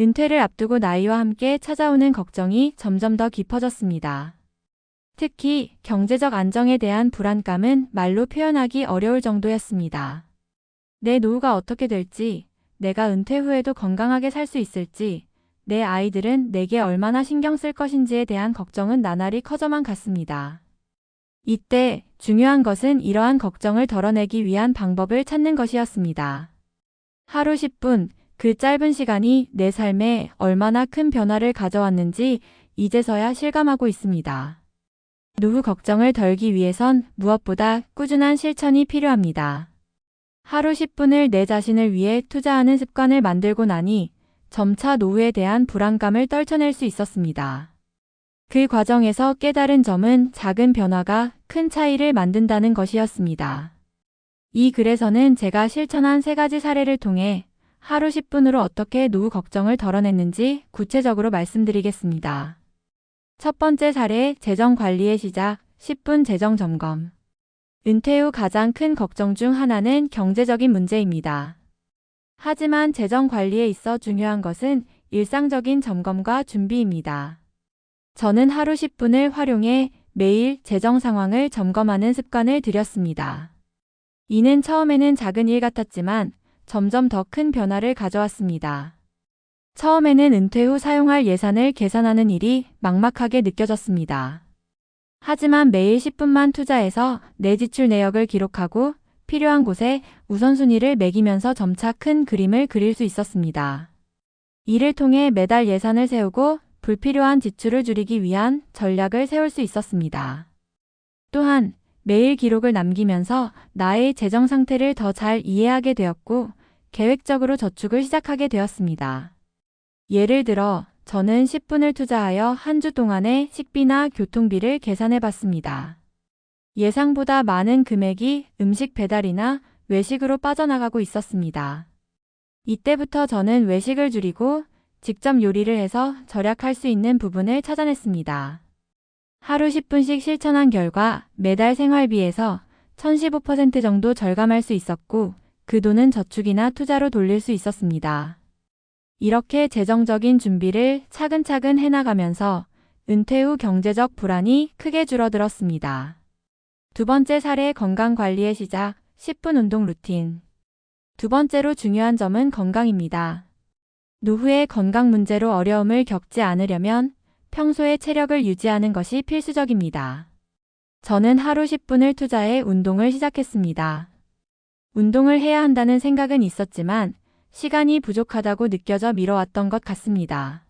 은퇴를 앞두고 나이와 함께 찾아오는 걱정이 점점 더 깊어졌습니다. 특히 경제적 안정에 대한 불안감은 말로 표현하기 어려울 정도였습니다. 내 노후가 어떻게 될지, 내가 은퇴 후에도 건강하게 살 수 있을지, 내 아이들은 내게 얼마나 신경 쓸 것인지에 대한 걱정은 나날이 커져만 갔습니다. 이때 중요한 것은 이러한 걱정을 덜어내기 위한 방법을 찾는 것이었습니다. 하루 10분, 그 짧은 시간이 내 삶에 얼마나 큰 변화를 가져왔는지 이제서야 실감하고 있습니다. 노후 걱정을 덜기 위해선 무엇보다 꾸준한 실천이 필요합니다. 하루 10분을 내 자신을 위해 투자하는 습관을 만들고 나니 점차 노후에 대한 불안감을 떨쳐낼 수 있었습니다. 그 과정에서 깨달은 점은 작은 변화가 큰 차이를 만든다는 것이었습니다. 이 글에서는 제가 실천한 세 가지 사례를 통해 하루 10분으로 어떻게 노후 걱정을 덜어냈는지 구체적으로 말씀드리겠습니다. 첫 번째 사례 재정 관리의 시작 10분 재정 점검. 은퇴 후 가장 큰 걱정 중 하나는 경제적인 문제입니다. 하지만 재정 관리에 있어 중요한 것은 일상적인 점검과 준비입니다. 저는 하루 10분을 활용해 매일 재정 상황을 점검하는 습관을 들였습니다. 이는 처음에는 작은 일 같았지만 점점 더 큰 변화를 가져왔습니다. 처음에는 은퇴 후 사용할 예산을 계산하는 일이 막막하게 느껴졌습니다. 하지만 매일 10분만 투자해서 내 지출 내역을 기록하고 필요한 곳에 우선순위를 매기면서 점차 큰 그림을 그릴 수 있었습니다. 이를 통해 매달 예산을 세우고 불필요한 지출을 줄이기 위한 전략을 세울 수 있었습니다. 또한 매일 기록을 남기면서 나의 재정 상태를 더 잘 이해하게 되었고 계획적으로 저축을 시작하게 되었습니다. 예를 들어 저는 10분을 투자하여 한 주 동안의 식비나 교통비를 계산해 봤습니다. 예상보다 많은 금액이 음식 배달이나 외식으로 빠져나가고 있었습니다. 이때부터 저는 외식을 줄이고 직접 요리를 해서 절약할 수 있는 부분을 찾아냈습니다. 하루 10분씩 실천한 결과 매달 생활비에서 1015% 정도 절감할 수 있었고 그 돈은 저축이나 투자로 돌릴 수 있었습니다. 이렇게 재정적인 준비를 차근차근 해나가면서 은퇴 후 경제적 불안이 크게 줄어들었습니다. 두 번째 사례 건강 관리의 시작 10분 운동 루틴. 두 번째로 중요한 점은 건강입니다. 노후의 건강 문제로 어려움을 겪지 않으려면 평소에 체력을 유지하는 것이 필수적입니다. 저는 하루 10분을 투자해 운동을 시작했습니다. 운동을 해야 한다는 생각은 있었지만 시간이 부족하다고 느껴져 미뤄왔던 것 같습니다.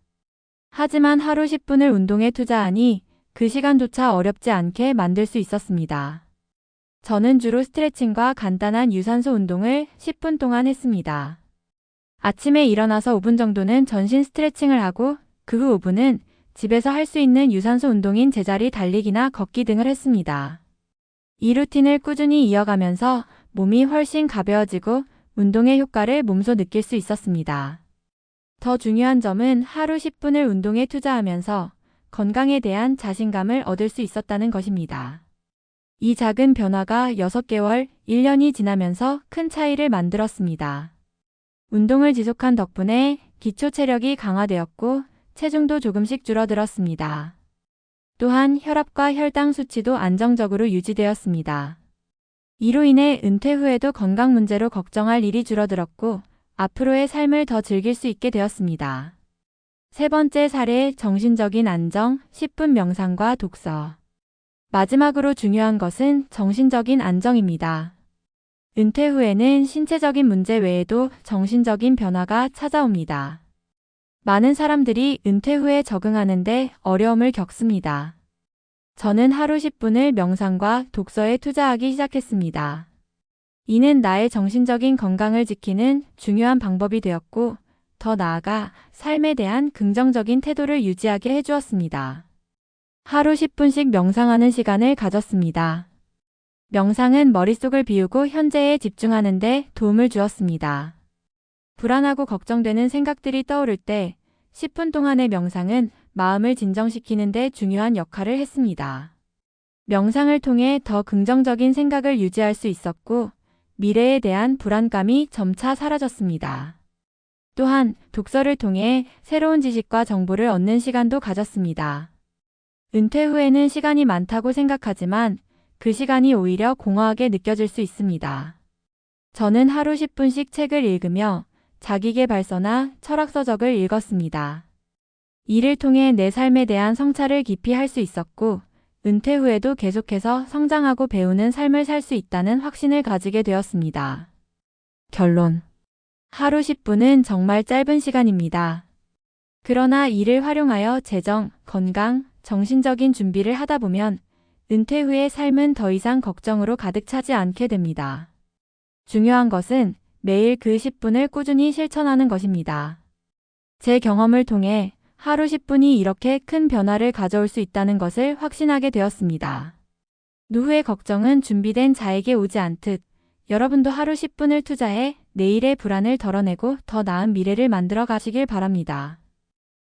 하지만 하루 10분을 운동에 투자하니 그 시간조차 어렵지 않게 만들 수 있었습니다. 저는 주로 스트레칭과 간단한 유산소 운동을 10분 동안 했습니다. 아침에 일어나서 5분 정도는 전신 스트레칭을 하고 그 후 5분은 집에서 할 수 있는 유산소 운동인 제자리 달리기나 걷기 등을 했습니다. 이 루틴을 꾸준히 이어가면서 몸이 훨씬 가벼워지고 운동의 효과를 몸소 느낄 수 있었습니다. 더 중요한 점은 하루 10분을 운동에 투자하면서 건강에 대한 자신감을 얻을 수 있었다는 것입니다. 이 작은 변화가 6개월, 1년이 지나면서 큰 차이를 만들었습니다. 운동을 지속한 덕분에 기초 체력이 강화되었고 체중도 조금씩 줄어들었습니다. 또한 혈압과 혈당 수치도 안정적으로 유지되었습니다. 이로 인해 은퇴 후에도 건강 문제로 걱정할 일이 줄어들었고 앞으로의 삶을 더 즐길 수 있게 되었습니다. 세 번째 사례 정신적인 안정 10분 명상과 독서. 마지막으로 중요한 것은 정신적인 안정입니다. 은퇴 후에는 신체적인 문제 외에도 정신적인 변화가 찾아옵니다. 많은 사람들이 은퇴 후에 적응하는데 어려움을 겪습니다. 저는 하루 10분을 명상과 독서에 투자하기 시작했습니다. 이는 나의 정신적인 건강을 지키는 중요한 방법이 되었고, 더 나아가 삶에 대한 긍정적인 태도를 유지하게 해주었습니다. 하루 10분씩 명상하는 시간을 가졌습니다. 명상은 머릿속을 비우고 현재에 집중하는 데 도움을 주었습니다. 불안하고 걱정되는 생각들이 떠오를 때 10분 동안의 명상은 마음을 진정시키는 데 중요한 역할을 했습니다. 명상을 통해 더 긍정적인 생각을 유지할 수 있었고 미래에 대한 불안감이 점차 사라졌습니다. 또한 독서를 통해 새로운 지식과 정보를 얻는 시간도 가졌습니다. 은퇴 후에는 시간이 많다고 생각하지만 그 시간이 오히려 공허하게 느껴질 수 있습니다. 저는 하루 10분씩 책을 읽으며 자기계발서나 철학서적을 읽었습니다. 이를 통해 내 삶에 대한 성찰을 깊이 할 수 있었고, 은퇴 후에도 계속해서 성장하고 배우는 삶을 살 수 있다는 확신을 가지게 되었습니다. 결론. 하루 10분은 정말 짧은 시간입니다. 그러나 이를 활용하여 재정, 건강, 정신적인 준비를 하다 보면 은퇴 후의 삶은 더 이상 걱정으로 가득 차지 않게 됩니다. 중요한 것은 매일 그 10분을 꾸준히 실천하는 것입니다. 제 경험을 통해 하루 10분이 이렇게 큰 변화를 가져올 수 있다는 것을 확신하게 되었습니다. 노후의 걱정은 준비된 자에게 오지 않듯 여러분도 하루 10분을 투자해 내일의 불안을 덜어내고 더 나은 미래를 만들어 가시길 바랍니다.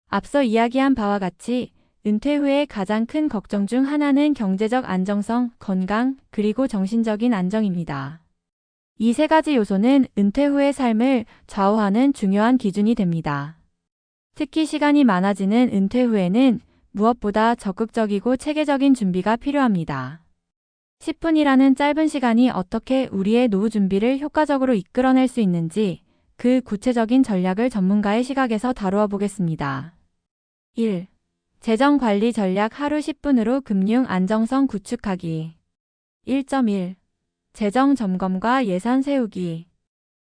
앞서 이야기한 바와 같이 은퇴 후에 가장 큰 걱정 중 하나는 경제적 안정성, 건강, 그리고 정신적인 안정입니다. 이 세 가지 요소는 은퇴 후의 삶을 좌우하는 중요한 기준이 됩니다. 특히 시간이 많아지는 은퇴 후에는 무엇보다 적극적이고 체계적인 준비가 필요합니다. 10분이라는 짧은 시간이 어떻게 우리의 노후 준비를 효과적으로 이끌어낼 수 있는지 그 구체적인 전략을 전문가의 시각에서 다루어 보겠습니다. 1. 재정 관리 전략 하루 10분으로 금융 안정성 구축하기. 1.1. 재정 점검과 예산 세우기.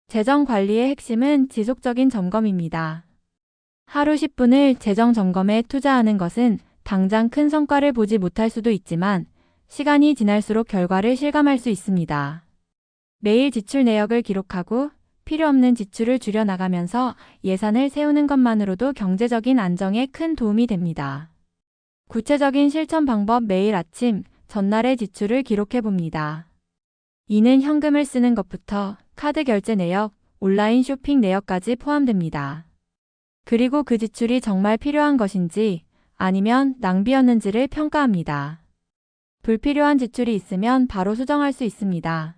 재정 관리의 핵심은 지속적인 점검입니다. 하루 10분을 재정 점검에 투자하는 것은 당장 큰 성과를 보지 못할 수도 있지만 시간이 지날수록 결과를 실감할 수 있습니다. 매일 지출 내역을 기록하고 필요 없는 지출을 줄여나가면서 예산을 세우는 것만으로도 경제적인 안정에 큰 도움이 됩니다. 구체적인 실천 방법 매일 아침 전날의 지출을 기록해 봅니다. 이는 현금을 쓰는 것부터 카드 결제 내역, 온라인 쇼핑 내역까지 포함됩니다. 그리고 그 지출이 정말 필요한 것인지 아니면 낭비였는지를 평가합니다. 불필요한 지출이 있으면 바로 수정할 수 있습니다.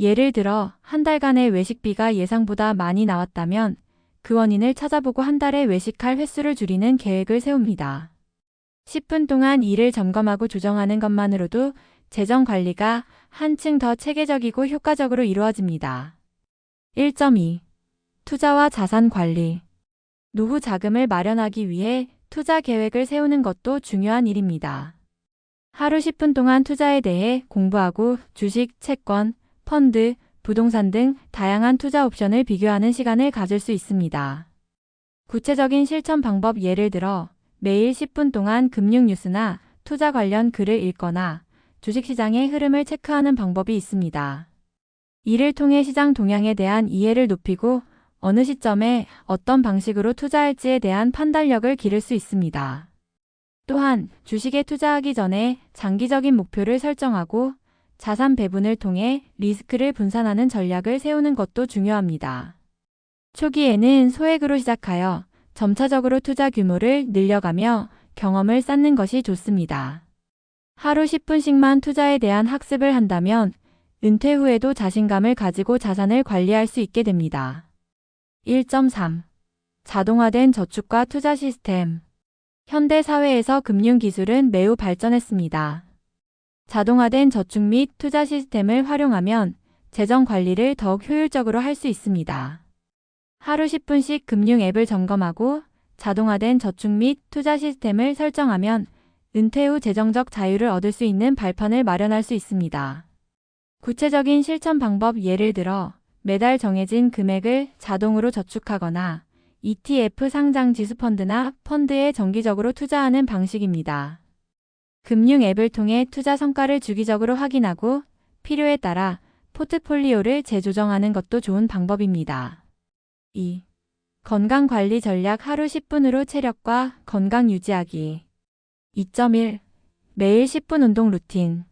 예를 들어 한 달간의 외식비가 예상보다 많이 나왔다면 그 원인을 찾아보고 한 달에 외식할 횟수를 줄이는 계획을 세웁니다. 10분 동안 일을 점검하고 조정하는 것만으로도 재정 관리가 한층 더 체계적이고 효과적으로 이루어집니다. 1.2. 투자와 자산 관리. 노후 자금을 마련하기 위해 투자 계획을 세우는 것도 중요한 일입니다. 하루 10분 동안 투자에 대해 공부하고 주식, 채권, 펀드, 부동산 등 다양한 투자 옵션을 비교하는 시간을 가질 수 있습니다. 구체적인 실천 방법 예를 들어 매일 10분 동안 금융 뉴스나 투자 관련 글을 읽거나 주식시장의 흐름을 체크하는 방법이 있습니다. 이를 통해 시장 동향에 대한 이해를 높이고 어느 시점에 어떤 방식으로 투자할지에 대한 판단력을 기를 수 있습니다. 또한 주식에 투자하기 전에 장기적인 목표를 설정하고 자산 배분을 통해 리스크를 분산하는 전략을 세우는 것도 중요합니다. 초기에는 소액으로 시작하여 점차적으로 투자 규모를 늘려가며 경험을 쌓는 것이 좋습니다. 하루 10분씩만 투자에 대한 학습을 한다면 은퇴 후에도 자신감을 가지고 자산을 관리할 수 있게 됩니다. 1.3. 자동화된 저축과 투자 시스템 현대 사회에서 금융 기술은 매우 발전했습니다. 자동화된 저축 및 투자 시스템을 활용하면 재정 관리를 더욱 효율적으로 할 수 있습니다. 하루 10분씩 금융 앱을 점검하고 자동화된 저축 및 투자 시스템을 설정하면 은퇴 후 재정적 자유를 얻을 수 있는 발판을 마련할 수 있습니다. 구체적인 실천 방법 예를 들어 매달 정해진 금액을 자동으로 저축하거나 ETF 상장 지수펀드나 펀드에 정기적으로 투자하는 방식입니다. 금융 앱을 통해 투자 성과를 주기적으로 확인하고 필요에 따라 포트폴리오를 재조정하는 것도 좋은 방법입니다. 2. 건강관리 전략 하루 10분으로 체력과 건강 유지하기. 2.1. 매일 10분 운동 루틴.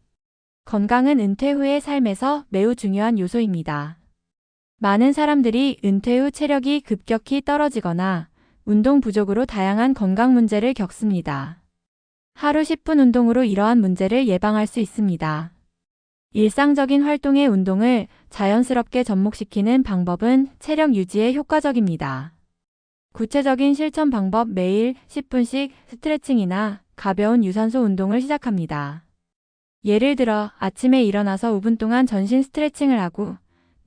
건강은 은퇴 후의 삶에서 매우 중요한 요소입니다. 많은 사람들이 은퇴 후 체력이 급격히 떨어지거나 운동 부족으로 다양한 건강 문제를 겪습니다. 하루 10분 운동으로 이러한 문제를 예방할 수 있습니다. 일상적인 활동의 운동을 자연스럽게 접목시키는 방법은 체력 유지에 효과적입니다. 구체적인 실천 방법 매일 10분씩 스트레칭이나 가벼운 유산소 운동을 시작합니다. 예를 들어 아침에 일어나서 5분 동안 전신 스트레칭을 하고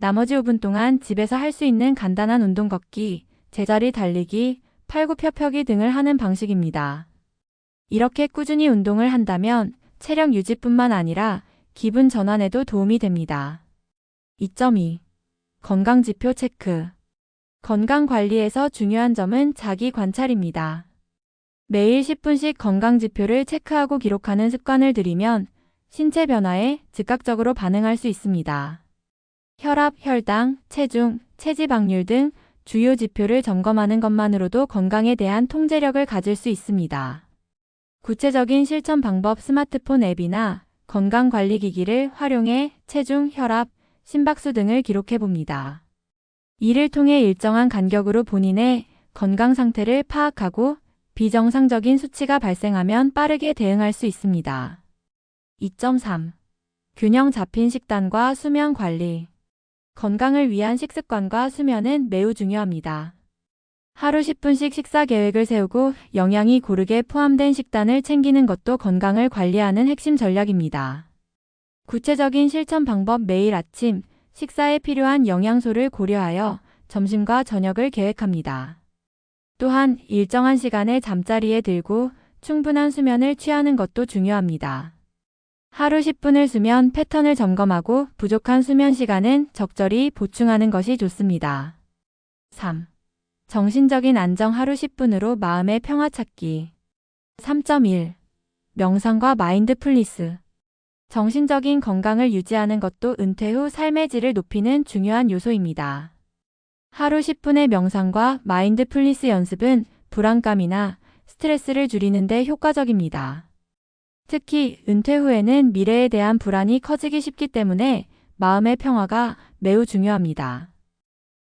나머지 5분 동안 집에서 할 수 있는 간단한 운동 걷기, 제자리 달리기, 팔굽혀펴기 등을 하는 방식입니다. 이렇게 꾸준히 운동을 한다면 체력 유지뿐만 아니라 기분 전환에도 도움이 됩니다. 2.2. 건강지표 체크. 건강 관리에서 중요한 점은 자기 관찰입니다. 매일 10분씩 건강지표를 체크하고 기록하는 습관을 들이면 신체 변화에 즉각적으로 반응할 수 있습니다. 혈압, 혈당, 체중, 체지방률 등 주요 지표를 점검하는 것만으로도 건강에 대한 통제력을 가질 수 있습니다. 구체적인 실천 방법 스마트폰 앱이나 건강관리기기를 활용해 체중, 혈압, 심박수 등을 기록해 봅니다. 이를 통해 일정한 간격으로 본인의 건강 상태를 파악하고 비정상적인 수치가 발생하면 빠르게 대응할 수 있습니다. 2.3. 균형 잡힌 식단과 수면 관리. 건강을 위한 식습관과 수면은 매우 중요합니다. 하루 10분씩 식사 계획을 세우고 영양이 고르게 포함된 식단을 챙기는 것도 건강을 관리하는 핵심 전략입니다. 구체적인 실천 방법 매일 아침 식사에 필요한 영양소를 고려하여 점심과 저녁을 계획합니다. 또한 일정한 시간에 잠자리에 들고 충분한 수면을 취하는 것도 중요합니다. 하루 10분을 수면 패턴을 점검하고 부족한 수면 시간은 적절히 보충하는 것이 좋습니다. 3. 정신적인 안정 하루 10분으로 마음의 평화 찾기. 3.1. 명상과 마인드풀리스. 정신적인 건강을 유지하는 것도 은퇴 후 삶의 질을 높이는 중요한 요소입니다. 하루 10분의 명상과 마인드풀리스 연습은 불안감이나 스트레스를 줄이는 데 효과적입니다. 특히 은퇴 후에는 미래에 대한 불안이 커지기 쉽기 때문에 마음의 평화가 매우 중요합니다.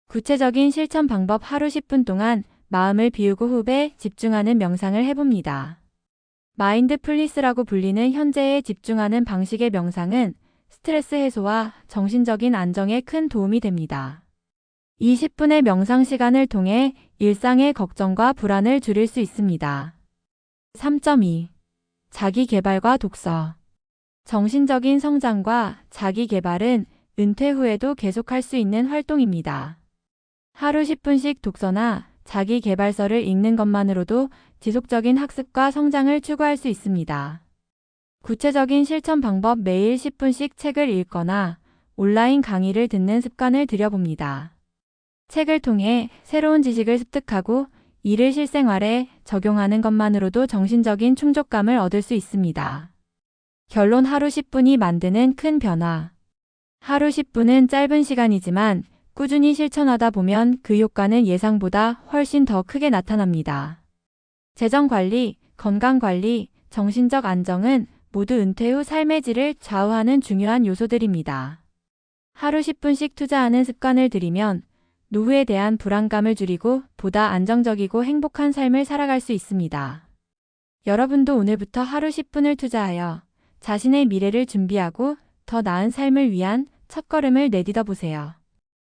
구체적인 실천 방법 하루 10분 동안 마음을 비우고 호흡에 집중하는 명상을 해봅니다. 마인드풀리스라고 불리는 현재에 집중하는 방식의 명상은 스트레스 해소와 정신적인 안정에 큰 도움이 됩니다. 20분의 명상 시간을 통해 일상의 걱정과 불안을 줄일 수 있습니다. 3.2. 자기 개발과 독서. 정신적인 성장과 자기 개발은 은퇴 후에도 계속할 수 있는 활동입니다. 하루 10분씩 독서나 자기 개발서를 읽는 것만으로도 지속적인 학습과 성장을 추구할 수 있습니다. 구체적인 실천 방법 매일 10분씩 책을 읽거나 온라인 강의를 듣는 습관을 들여봅니다. 책을 통해 새로운 지식을 습득하고 이를 실생활에 적용하는 것만으로도 정신적인 충족감을 얻을 수 있습니다. 결론 하루 10분이 만드는 큰 변화. 하루 10분은 짧은 시간이지만 꾸준히 실천하다 보면 그 효과는 예상보다 훨씬 더 크게 나타납니다. 재정 관리, 건강 관리, 정신적 안정은 모두 은퇴 후 삶의 질을 좌우하는 중요한 요소들입니다. 하루 10분씩 투자하는 습관을 들이면 노후에 대한 불안감을 줄이고 보다 안정적이고 행복한 삶을 살아갈 수 있습니다. 여러분도 오늘부터 하루 10분을 투자하여 자신의 미래를 준비하고 더 나은 삶을 위한 첫걸음을 내딛어 보세요.